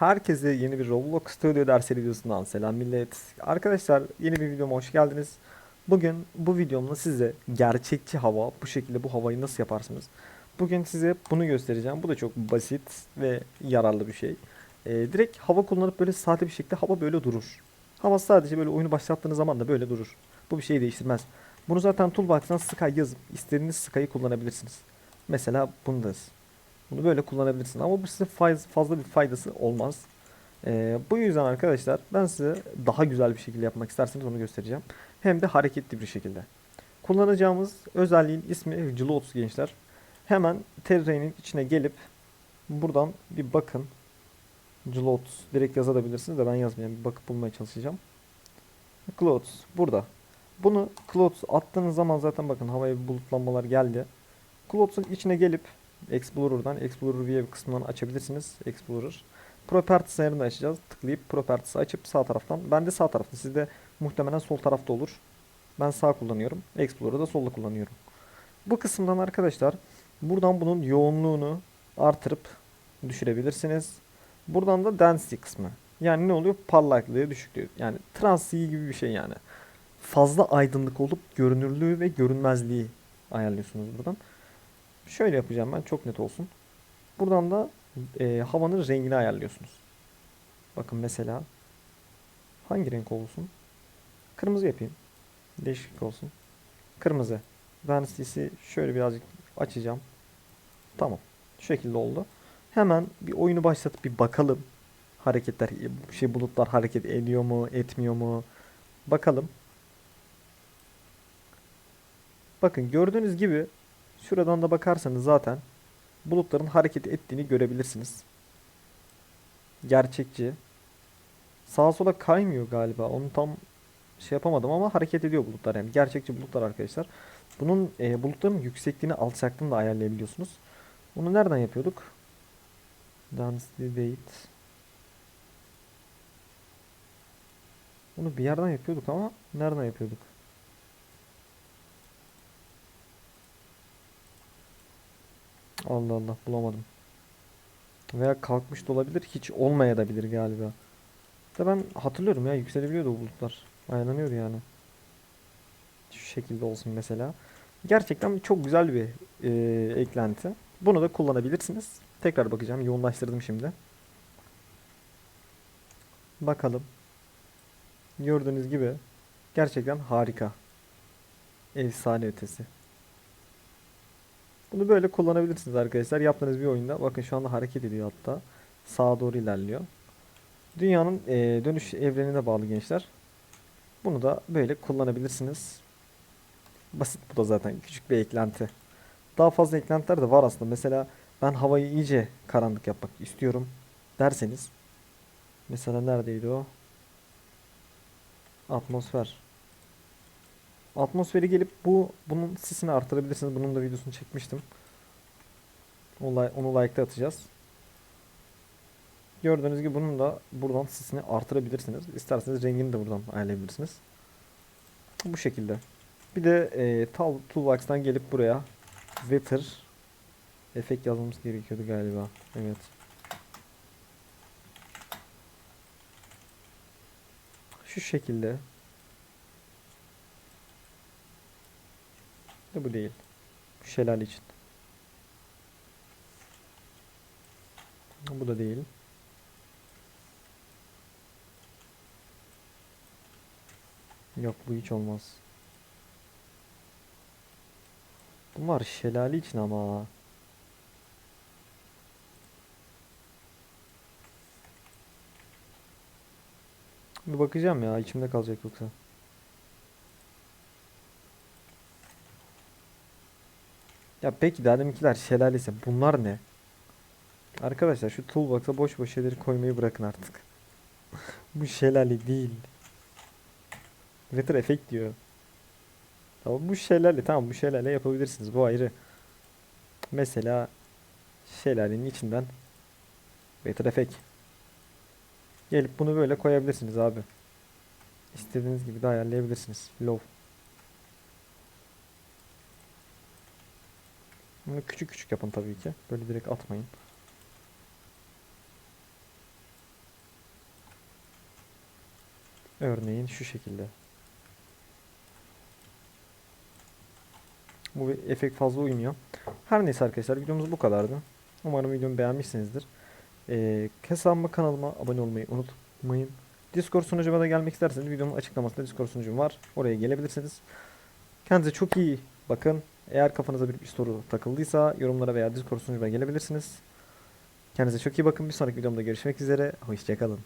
Herkese yeni bir Roblox Studio dersi videosundan selam millet. Arkadaşlar yeni bir videoma hoş geldiniz. Bugün bu videomda size gerçekçi hava, bu şekilde bu havayı nasıl yaparsınız? Bugün size bunu göstereceğim. Bu da çok basit ve yararlı bir şey. Ee, direkt hava kullanıp böyle sade bir şekilde hava böyle durur. Hava sadece böyle oyunu başlattığınız zaman da böyle durur. Bu bir şeyi değiştirmez. Bunu zaten Toolbox'tan Sky yazıp istediğiniz Sky'ı kullanabilirsiniz. Mesela bunu da bunu böyle kullanabilirsiniz ama bu size fazla bir faydası olmaz. Ee, bu yüzden arkadaşlar ben size daha güzel bir şekilde yapmak isterseniz onu göstereceğim. Hem de hareketli bir şekilde. Kullanacağımız özelliğin ismi Glots gençler. Hemen Terrai'nin içine gelip buradan bir bakın. Glots direkt yazabilirsiniz de ben yazmayayım. Bir bakıp bulmaya çalışacağım. Glots burada. Bunu Glots attığınız zaman zaten bakın havaya bulutlanmalar geldi. Glots'un içine gelip Explorer'dan Explorer View kısmından açabilirsiniz. Explorer. Properties ayarını açacağız. Tıklayıp Properties'i açıp sağ taraftan. Ben de sağ tarafta. Sizde muhtemelen sol tarafta olur. Ben sağ kullanıyorum. Explorer'ı da solda kullanıyorum. Bu kısımdan arkadaşlar buradan bunun yoğunluğunu artırıp düşürebilirsiniz. Buradan da density kısmı. Yani ne oluyor? Parlaklığı düşüklüğü. Yani transiyi gibi bir şey yani. Fazla aydınlık olup görünürlüğü ve görünmezliği ayarlıyorsunuz buradan. Şöyle yapacağım ben çok net olsun. Buradan da e, havanın rengini ayarlıyorsunuz. Bakın mesela hangi renk olsun? Kırmızı yapayım. Değişiklik olsun. Kırmızı. Density'si şöyle birazcık açacağım. Tamam. Şu şekilde oldu. Hemen bir oyunu başlatıp bir bakalım. Hareketler, şey bulutlar hareket ediyor mu, etmiyor mu? Bakalım. Bakın gördüğünüz gibi Şuradan da bakarsanız zaten bulutların hareket ettiğini görebilirsiniz. Gerçekçi. Sağa sola kaymıyor galiba. Onu tam şey yapamadım ama hareket ediyor bulutlar yani. Gerçekçi bulutlar arkadaşlar. Bunun e, bulutların yüksekliğini, alçaklığını da ayarlayabiliyorsunuz. Bunu nereden yapıyorduk? Density weight. Bunu bir yerden yapıyorduk ama nereden yapıyorduk? Allah Allah bulamadım. Veya kalkmış da olabilir. Hiç olmaya bilir galiba. Da ben hatırlıyorum ya yükselebiliyordu o bulutlar. Ayarlanıyordu yani. Şu şekilde olsun mesela. Gerçekten çok güzel bir e, eklenti. Bunu da kullanabilirsiniz. Tekrar bakacağım. Yoğunlaştırdım şimdi. Bakalım. Gördüğünüz gibi gerçekten harika. Efsane ötesi. Bunu böyle kullanabilirsiniz arkadaşlar. Yaptığınız bir oyunda. Bakın şu anda hareket ediyor hatta. Sağa doğru ilerliyor. Dünyanın e, dönüş evrenine bağlı gençler. Bunu da böyle kullanabilirsiniz. Basit bu da zaten. Küçük bir eklenti. Daha fazla eklentiler de var aslında. Mesela ben havayı iyice karanlık yapmak istiyorum derseniz. Mesela neredeydi o? Atmosfer. Atmosferi gelip bu bunun sisini artırabilirsiniz. Bunun da videosunu çekmiştim. Onu, onu like'ta atacağız. Gördüğünüz gibi bunun da buradan sisini artırabilirsiniz. İsterseniz rengini de buradan ayarlayabilirsiniz. Bu şekilde. Bir de e, Toolbox'tan gelip buraya Weather efekt yazmamız gerekiyordu galiba. Evet. Şu şekilde De bu değil. Bu şelale için. Bu da değil. Yok bu hiç olmaz. Bunlar şelale için ama. Bir bakacağım ya içimde kalacak yoksa. Ya peki dedeminkiler şelalesi bunlar ne? Arkadaşlar şu toolbox'a boş boş şeyleri koymayı bırakın artık. Bu şelale değil. Weather effect diyor. Tamam bu şelale tamam bu şelale yapabilirsiniz bu ayrı. Mesela şelalenin içinden Weather effect. Gelip bunu böyle koyabilirsiniz abi. İstediğiniz gibi de ayarlayabilirsiniz. Low. Bunu küçük küçük yapın tabii ki. Böyle direkt atmayın. Örneğin şu şekilde. Bu bir efekt fazla uymuyor. Her neyse arkadaşlar videomuz bu kadardı. Umarım videomu beğenmişsinizdir. Ee, hesabıma kanalıma abone olmayı unutmayın. Discord sunucuma da gelmek isterseniz videonun açıklamasında Discord sunucum var. Oraya gelebilirsiniz. Kendinize çok iyi bakın. Eğer kafanıza bir, bir soru takıldıysa yorumlara veya Discord sunucuma gelebilirsiniz. Kendinize çok iyi bakın. Bir sonraki videomda görüşmek üzere. Hoşçakalın.